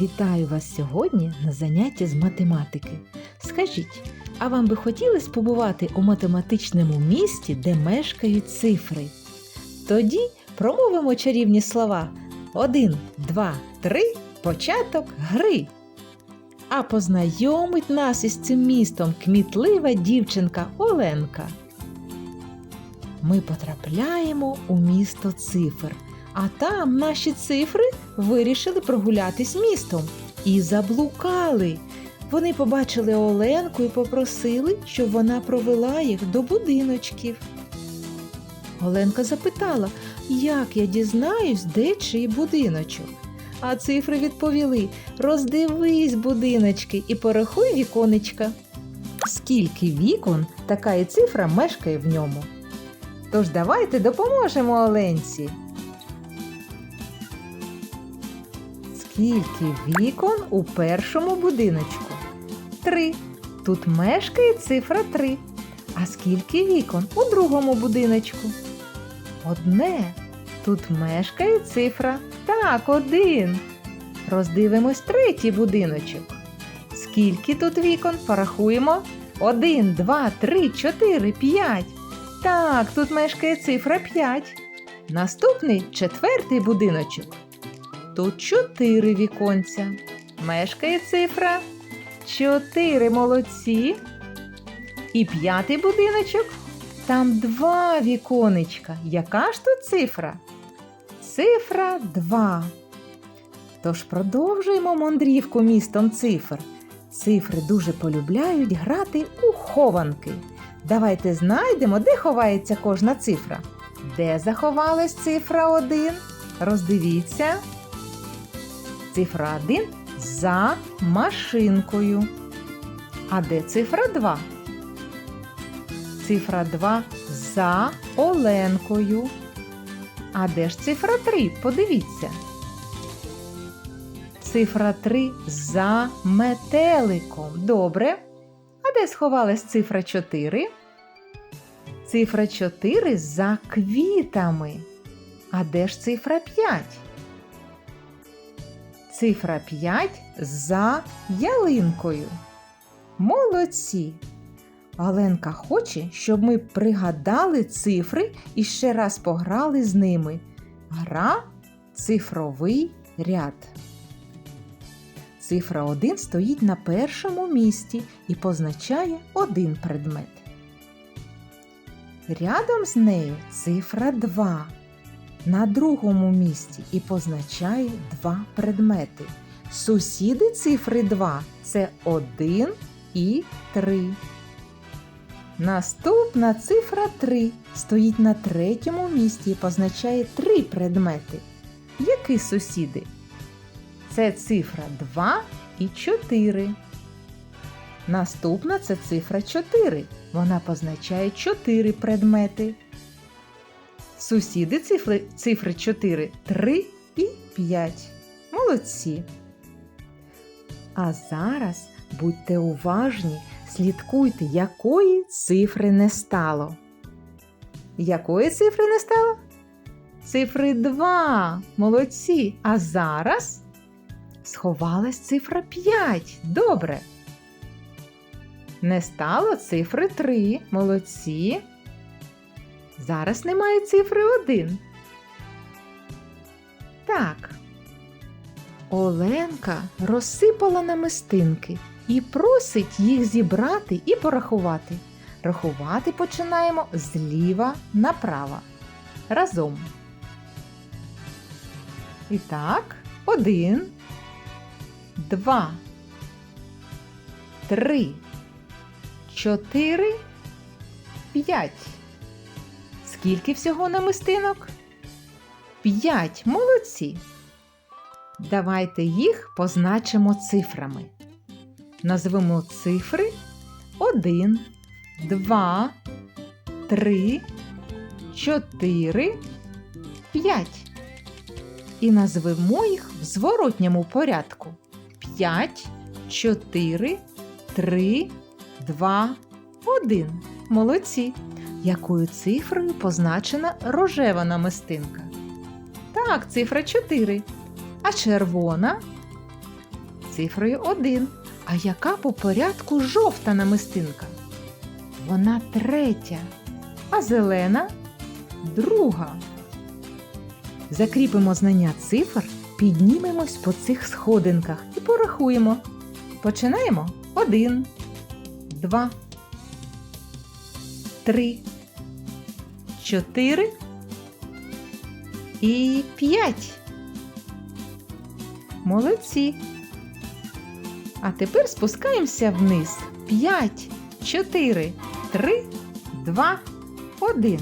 Вітаю вас сьогодні на занятті з математики. Скажіть, а вам би хотілося побувати у математичному місті, де мешкають цифри? Тоді промовимо чарівні слова один, два, три, початок гри. А познайомить нас із цим містом кмітлива дівчинка Оленка. Ми потрапляємо у місто цифр, а там наші цифри вирішили прогулятись містом і заблукали. Вони побачили Оленку і попросили, щоб вона провела їх до будиночків. Оленка запитала, як я дізнаюсь, де чий будиночок. А цифри відповіли: роздивись будиночки і порахуй віконечка. Скільки вікон, така і цифра мешкає в ньому. Тож давайте допоможемо Оленці. Скільки вікон у першому будиночку? Три. Тут мешкає цифра три. А скільки вікон у другому будиночку? Одне. Тут мешкає цифра. Так, один. Роздивимось третій будиночок. Скільки тут вікон? Порахуємо. Один, два, три, чотири, п'ять. Так, тут мешкає цифра 5. Наступний четвертий будиночок. Тут чотири віконця. Мешкає цифра 4 молодці. І п'ятий будиночок. Там два віконечка. Яка ж тут цифра? Цифра 2. Тож продовжуємо мандрівку містом цифр. Цифри дуже полюбляють грати у хованки. Давайте знайдемо, де ховається кожна цифра. Де заховалась цифра 1? Роздивіться. Цифра 1 за машинкою. А де цифра 2? Цифра 2 за Оленкою. А де ж цифра 3? Подивіться. Цифра 3 за метеликом. Добре. А де сховалась цифра 4? Цифра 4 за квітами. А де ж цифра 5? Цифра 5 за ялинкою. Молодці! Оленка хоче, щоб ми пригадали цифри і ще раз пограли з ними. Гра цифровий ряд. Цифра 1 стоїть на першому місці і позначає один предмет. Рядом з нею цифра 2 на другому місці і позначає два предмети. Сусіди цифри 2 це 1 і 3. Наступна цифра 3 стоїть на третьому місці і позначає три предмети. Які сусіди? Це цифра 2 і 4. Наступна це цифра 4. Вона позначає 4 предмети. Сусіди цифри, цифри 4 3 і 5. Молодці. А зараз будьте уважні, слідкуйте, якої цифри не стало. Якої цифри не стало? Цифри 2. Молодці. А зараз сховалась цифра 5. Добре. Не стало цифри 3. Молодці. Зараз немає цифри 1. Так. Оленка розсипала намистинки і просить їх зібрати і порахувати. Рахувати починаємо зліва направо. Разом. І так, один, два, три, чотири, п'ять. Скільки всього намистинок? П'ять. Молодці. Давайте їх позначимо цифрами. Назвемо цифри 1, 2, 3, 4, 5. І назвемо їх в зворотньому порядку. 5, 4, 3, 2, 1. Молодці. Якою цифрою позначена рожева намистинка? Так, цифра 4. А червона? цифрою 1. А яка по порядку жовта намистинка? Вона третя, а зелена друга. Закріпимо знання цифр, піднімемось по цих сходинках і порахуємо. Починаємо. Один, два, три, чотири і п'ять. Молодці. А тепер спускаємося вниз. П'ять, чотири, три, два, один.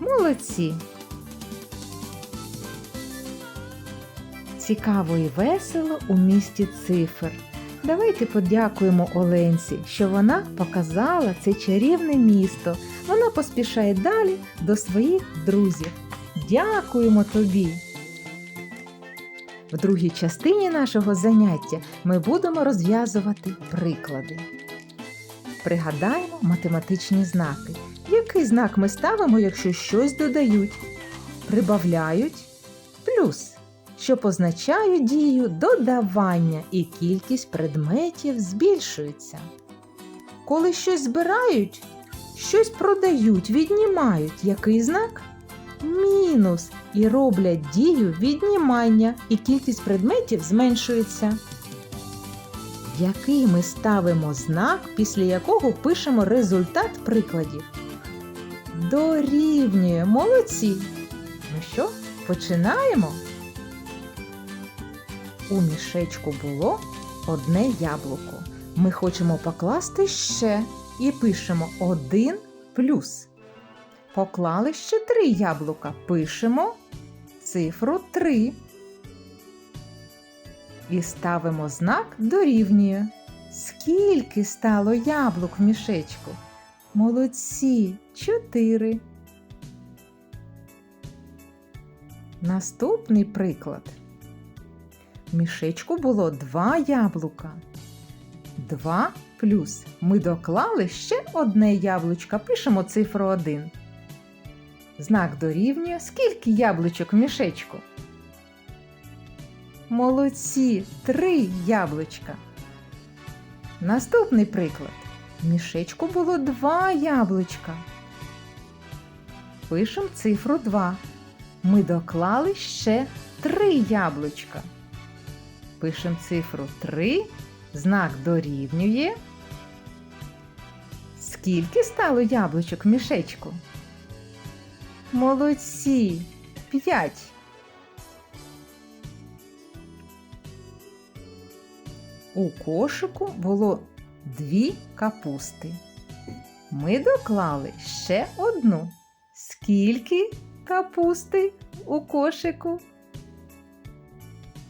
Молодці. Цікаво і весело у місті цифр. Давайте подякуємо Оленці, що вона показала це чарівне місто. Вона поспішає далі до своїх друзів. Дякуємо тобі! В другій частині нашого заняття ми будемо розв'язувати приклади. Пригадаємо математичні знаки. Який знак ми ставимо, якщо щось додають? Прибавляють плюс, що позначає дію додавання і кількість предметів збільшується. Коли щось збирають, щось продають, віднімають. Який знак? Мінус і роблять дію віднімання, і кількість предметів зменшується. Який ми ставимо знак, після якого пишемо результат прикладів? Дорівнює молодці. Ну що, починаємо? У мішечку було одне яблуко. Ми хочемо покласти ще і пишемо 1 плюс. Поклали ще три яблука. Пишемо цифру 3. І ставимо знак дорівнює. Скільки стало яблук в мішечку? Молодці, 4. Наступний приклад. Мішечку було два яблука. 2 плюс. Ми доклали ще одне яблучко. Пишемо цифру 1. Знак дорівнює. Скільки яблучок в мішечку? Молодці, три яблучка. Наступний приклад. В мішечку було два яблучка. Пишемо цифру 2. Ми доклали ще три яблучка. Пишемо цифру 3. Знак дорівнює. Скільки стало яблучок в мішечку? Молодці! П'ять. У кошику було дві капусти. Ми доклали ще одну. Скільки капусти у кошику?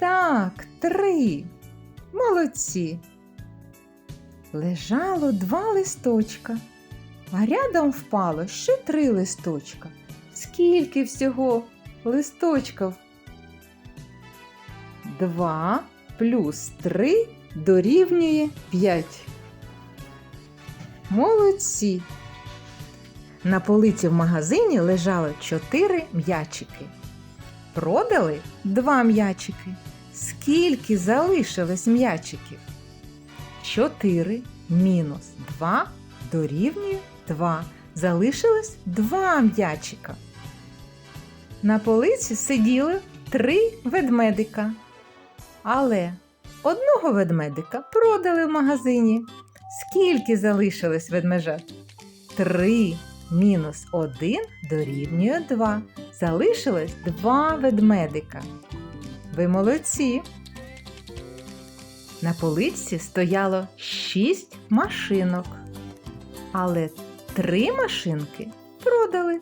Так, три. Молодці. Лежало два листочка, а рядом впало ще три листочка. Скільки всього листочків? Два плюс три дорівнює п'ять. Молодці. На полиці в магазині лежало чотири м'ячики. Продали два м'ячики. Скільки залишилось м'ячиків? 4 мінус 2 дорівнює 2. Залишилось 2 м'ячика. На полиці сиділи три ведмедика. Але одного ведмедика продали в магазині. Скільки залишилось ведмежат? 3 мінус 1 дорівнює 2. Залишилось 2 ведмедика. Ви молодці. На поличці стояло шість машинок, але три машинки продали.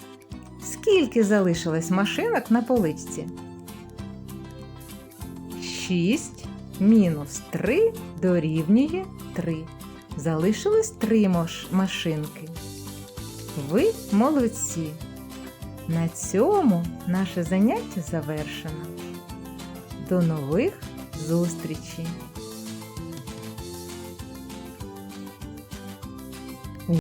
Скільки залишилось машинок на поличці? Шість мінус три дорівнює три. Залишилось три машинки. Ви молодці. На цьому наше заняття завершено. До нових зустрічей!